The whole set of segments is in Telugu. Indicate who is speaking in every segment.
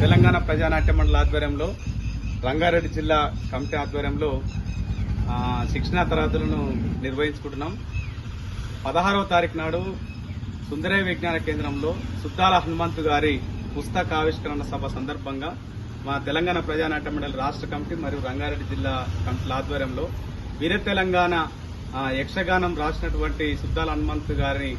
Speaker 1: తెలంగాణ ప్రజానాట్య మండలి ఆధ్వర్యంలో రంగారెడ్డి జిల్లా కమిటీ ఆధ్వర్యంలో శిక్షణా తరగతులను నిర్వహించుకుంటున్నాం. పదహారవ తారీఖు నాడు సుందరయ విజ్ఞాన కేంద్రంలో సుద్దాల హనుమంతు గారి పుస్తక ఆవిష్కరణ సభ సందర్భంగా మా తెలంగాణ ప్రజానాట్య మండలి రాష్ట్ర కమిటీ మరియు రంగారెడ్డి జిల్లా కమిటీల ఆధ్వర్యంలో వీర తెలంగాణ యక్షగానం రాసినటువంటి సుద్దాల హనుమంతు గారి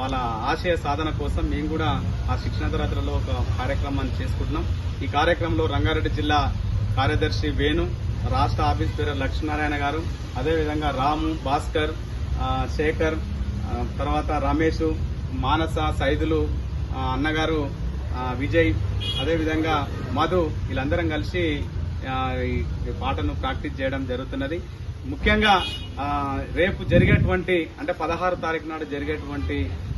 Speaker 1: వాళ్ళ ఆశయ సాధన కోసం మేము కూడా ఆ శిక్షణ తరగతులలో ఒక కార్యక్రమాన్ని చేసుకుంటున్నాం. ఈ కార్యక్రమంలో రంగారెడ్డి జిల్లా కార్యదర్శి వేణు రాష్ట్ర ఆఫీస్ పేరు లక్ష్మీనారాయణ గారు అదేవిధంగా రాము భాస్కర్ శేఖర్ తర్వాత రమేష్ మానస సైదులు అన్నగారు విజయ్ అదేవిధంగా మధు వీళ్ళందరం కలిసి ఈ పాటను ప్రాక్టీస్ చేయడం జరుగుతున్నది. ముఖ్యంగా రేపు జరిగేటువంటి అంటే పదహారు తారీఖు నాడు జరిగేటువంటి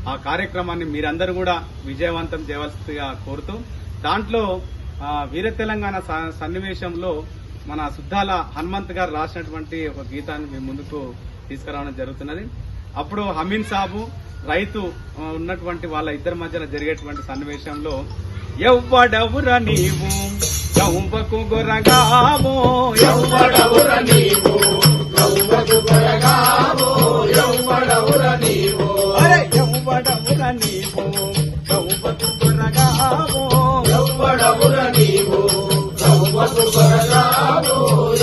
Speaker 1: ఆ కార్యక్రమాన్ని మీరందరూ కూడా విజయవంతం చేయవలసిందిగా కోరుతూ దాంట్లో వీర తెలంగాణ స- సన్నివేశంలో మన సుద్దాల హనుమంత్ గారు రాసినటువంటి ఒక గీతాన్ని మీ ముందుకు తీసుకురావడం జరుగుతున్నది. అప్పుడు హమీన్ సాబు రైతు ఉన్నటువంటి వాళ్ళ ఇద్దరి మధ్యన జరిగేటువంటి సన్నివేశంలో ఎవ్వడవురా నీవు? ఎవ్వకు నీవు ఎవ్వకు గొరగావో ఎవ్వడవుర నీవు ఎవ్వకు గొరగావో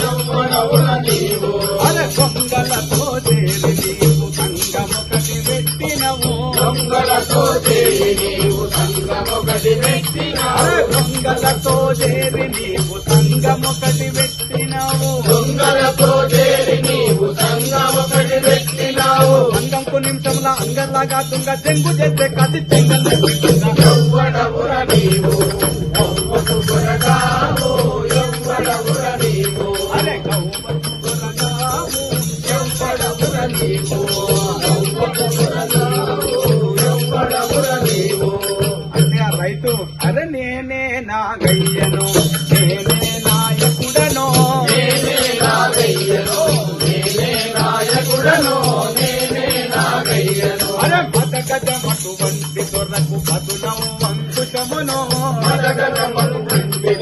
Speaker 1: ఎవ్వడవుర నీవు. అరే దొంగలతో చేరి నీవు సంగమొకటి పెట్టినవు. దొంగలతో చేరి నీవు సంగమొకటి పెట్టినావు. దొంగలతో చేరి నీవు సంగమొకటి పెట్టినావు.
Speaker 2: దొంగలతో
Speaker 1: అంగర్లాగా తుంగ చెంగు చేస్తే కది చెంగల్ అరే అంటే రైతు అరే నేనే నా అరే బతకటమటువంటి దొరకు బతులం అంకుశమును
Speaker 2: మదగజమను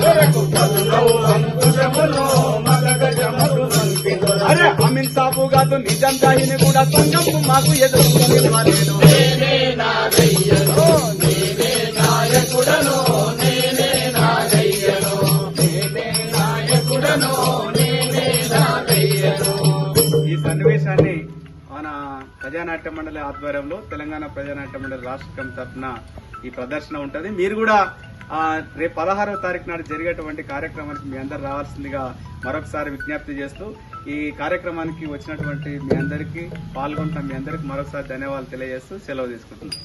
Speaker 2: దొరకు పదులవు అంకుశమును మదగజమను
Speaker 1: అరే సాబు కాదు నిజం దాయిని కూడా సంగము మాకు ఎదుర్కొని నేను
Speaker 2: నేనే నేనే నాయకుడను నేనే నాయకుడను
Speaker 1: మన ప్రజానాట్య మండలి ఆధ్వర్యంలో తెలంగాణ ప్రజానాట్య మండలి రాష్ట్ర కమిటీ తరఫున ఈ ప్రదర్శన ఉంటుంది. మీరు కూడా రేపు పదహారవ తారీఖు నాడు జరిగేటువంటి కార్యక్రమానికి మీ అందరు రావాల్సిందిగా మరొకసారి విజ్ఞప్తి చేస్తూ ఈ కార్యక్రమానికి వచ్చినటువంటి మీ అందరికీ పాల్గొంటున్న మీ అందరికీ మరొకసారి ధన్యవాదాలు తెలియజేస్తూ సెలవు తీసుకుంటున్నాను